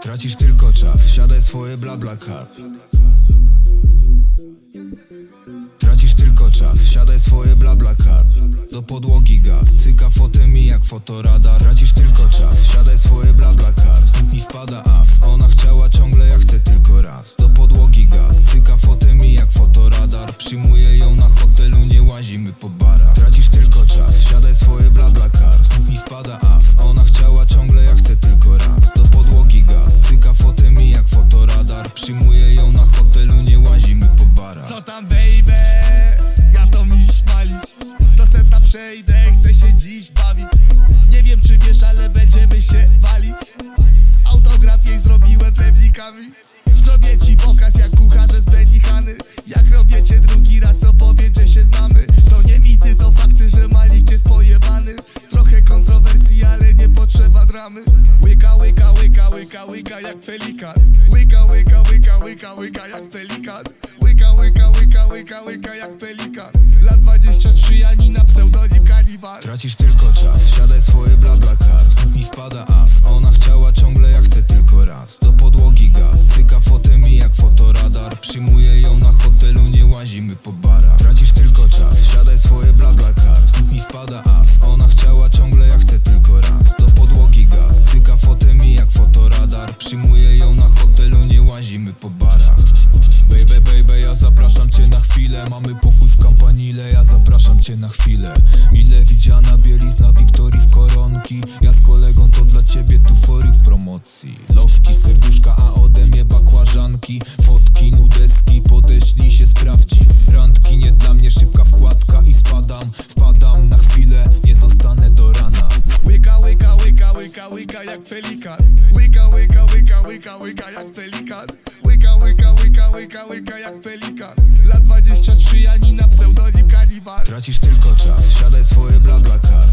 Tracisz tylko czas, siadaj swoje bla bla car Tracisz tylko czas, siadaj swoje bla bla car Do podłogi gaz, cyka fotem i jak fotoradar. Tracisz tylko czas, siadaj swoje bla bla car Znów mi wpada as, ona chciała ciągle, ja chcę tylko raz. Do podłogi gaz, cyka fotem i jak fotoradar. Przyjmuję ją na hotelu, nie łazimy po barach. Tracisz tylko czas, siadaj swoje bla bla car Znów mi wpada as, ona tam baby? Ja to mi śmalić. Do sedna przejdę, chcę się dziś bawić. Nie wiem czy wiesz, ale będziemy się walić. Autograf jej zrobiłem plewnikami Zrobię ci pokaz jak kucharze z Benihany. Jak robię cię drugi raz, to powiedz, że się znamy. To nie mity, to fakty, że Malik jest pojebany. Trochę kontrowersji, ale nie potrzeba dramy. Łyka, łyka, łyka, łyka, łyka jak pelikan. Łyka, łyka, łyka łyka, jak pelikan. Lat 23, Janina, pseudonim kanibal Tracisz tylko czas, siadaj swoje bla bla car Znów mi wpada as, ona chciała ciągle, ja chcę tylko raz. Do podłogi gaz, cyka fotem i jak fotoradar. Przyjmuję ją na hotelu, nie łazimy po barach. Tracisz tylko czas, siadaj swoje bla bla car Znów mi wpada as, Mamy pokój w kampanile, ja zapraszam cię na chwilę. Mile widziana bielizna Wiktorii w koronki. Ja z kolegą to dla ciebie tu fory w promocji. Lowki, serduszka, a ode mnie bakłażanki. Fotki, nudeski, podeślij się sprawdzi. Randki nie dla mnie, szybka wkładka i spadam. Wpadam na chwilę, nie zostanę do rana. Łyka, łyka, łyka, łyka, łyka jak pelikan Łyka, łyka, łyka, łyka, łyka, jak pelikan. Łyka, łyka, łyka, łyka, łyka jak pelikan. Lat 23 Janina, pseudonim kanibal Tracisz tylko czas, siadaj swoje bla bla kar.